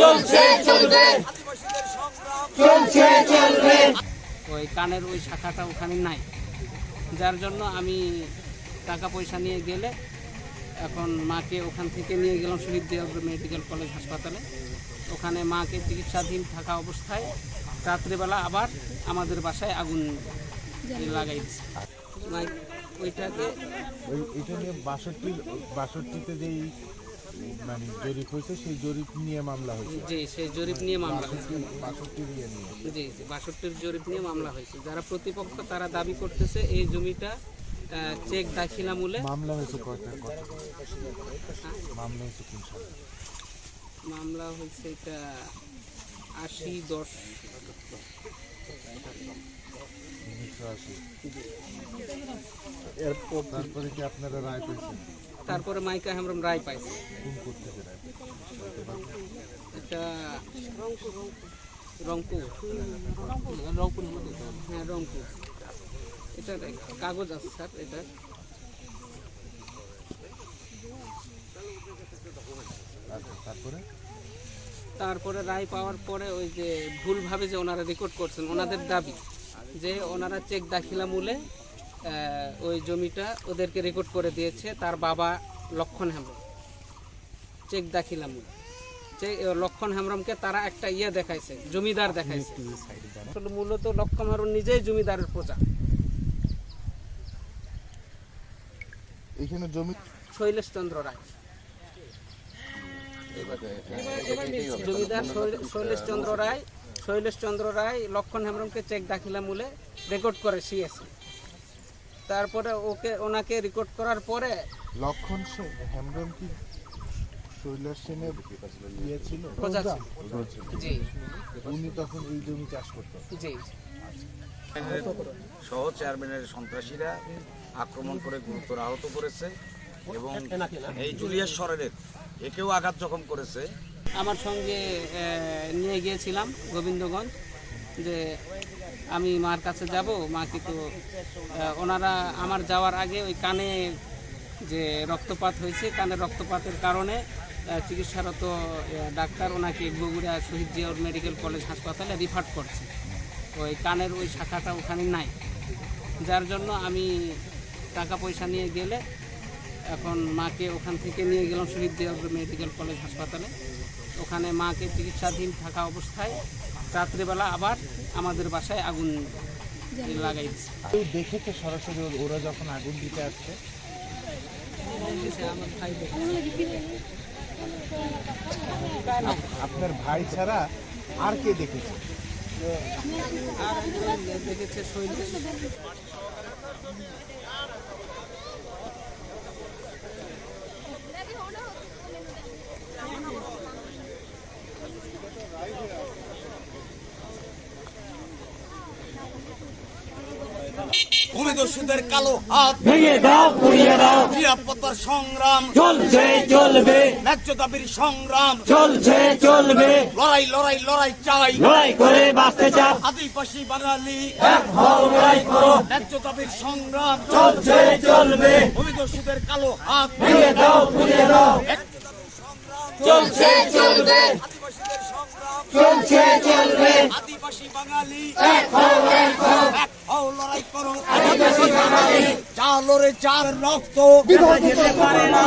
চলছে চলবে। চলছে চলবে। ওই কানের ওই শাখাটা ওখানে নাই। যার জন্য আমি টাকা পয়সা নিয়ে গেলে এখন মাকে ওখান থেকে নিয়ে গেলাম শহীদ জিয়াউর মেডিকেল কলেজ হাসপাতালে। ওখানে মাকে চিকিৎসাধীন থাকা অবস্থায় রাত্রেবেলা আবার আমাদের বাসায় আগুন লাগাই দিচ্ছে ওইটাকে ওই নিয়ে বাষট্টি বাষট্টিতে যেই মানে জরিপ হয়েছে সেই জরিপ নিয়ে মামলা হয়েছে। যে সেই জরিপ নিয়ে মামলা হয়েছে। বাষট্টির ইয়ে নিয়ে। জি জি বাষট্টির জরিপ নিয়ে মামলা হয়েছে। যারা প্রতিপক্ষ তারা দাবি করতেছে এই জমিটা চেক দাখিলামূলে মামলা হয়েছে কয়টা কত মামলা হয়েছে কোন সালে। মামলা হয়েছে এটা আশি দশ। এরপর তারপরে কি আপনারা রায় পেয়েছেন? তারপরে মাইকা হেমব্রম রায় পাইছে? এটা রংপুর। রংপুর হ্যাঁ রংপুর। এটা কাগজ আছে স্যার এটা। তারপরে? তারপরে রায় পাওয়ার পরে ওই যে ভুলভাবে যে ওনারা রেকর্ড করছেন ওনাদের দাবি যে ওনারা চেক দাখিলা মূলে ওই জমিটা ওদেরকে রেকর্ড করে দিয়েছে তার বাবা লক্ষণ হেমব্রম। চেক দাখিলা মূলে যে লক্ষণ হেমব্রমকে তারা একটা ইয়ে দেখাইছে জমিদার দেখাইছে। আসলে মূলত লক্ষণ হেমব্রম নিজেই জমিদারের প্রজা। এখানে জমি শৈলেশ চন্দ্র রায় জমিদার শৈলেশ চন্দ্র রায় শৈলেশ চন্দ্র রায় লক্ষণ হেমব্রমকে চেক দাখিলা মূলে রেকর্ড করে সিএসি তারপরে ওকে ওনাকে রেকর্ড করার পরে লক্ষণ সেন হেমব্রম কি শৈলাস সেনের ইয়ে ছিল। জি। উনি তখন এই জমি চাষ করতেন। জি। সহ চেয়ারম্যানের সন্ত্রাসীরা আক্রমণ করে গুরুতর আহত করেছে এবং এই জুলিয়াস সরেনের একেও আঘাত জখম করেছে। আমার সঙ্গে নিয়ে গিয়েছিলাম গোবিন্দগঞ্জ যে আমি মার কাছে যাব মাকে তো আহ, ওনারা আমার যাওয়ার আগে ওই কানে যে রক্তপাত হয়েছে কানে রক্তপাতের কারণে চিকিৎসারত ডাক্তার ওনাকে বগুড়া শহীদ জিয়াউর মেডিকেল কলেজ হাসপাতালে রিফার করছে। ওই কানের ওই শাখাটা ওখানে নাই। যার জন্য আমি টাকা পয়সা নিয়ে গেলে এখন মাকে ওখান থেকে নিয়ে গেলাম শহীদ জিয়াউর মেডিকেল কলেজ হাসপাতালে। ওখানে মাকে চিকিৎসাধীন থাকা অবস্থায় রাত্রেবেলা আবার আমাদের বাসায় আগুন লাগাই দিচ্ছে কেউ দেখেছে সরাসরি ওর- যখন আগুন দিতে আসছে? দেখে। আপনার ভাই ছাড়া আর কে দেখেছে? আর দেখেছে শৈলেশ। ভূমিদস্যুদের কালো হাত। ভেঙে দাও পুড়িয়ে দাও। নিরাপত্তার সংগ্রাম। চলছে চলবে। ন্যায্য দাবির সংগ্রাম। চলছে চলবে। লড়াই লড়াই লড়াই চাই। লড়াই করে বাঁচতে চাও। আদিবাসী বাঙালি এক হও লড়াই করো। ন্যায্য দাবির সংগ্রাম। চলছে চলবে। ভূমিদস্যুদের কালো হাত। ভেঙে দাও পুড়িয়ে দাও। চলছে চলবে। সংগ্রাম। চলছে চলবে। আদিবাসী বাঙালি। এক হও এক হও। এক হও লড়াই করো। বাঙালি যা লড়ে রক্ত। যেতে পারে না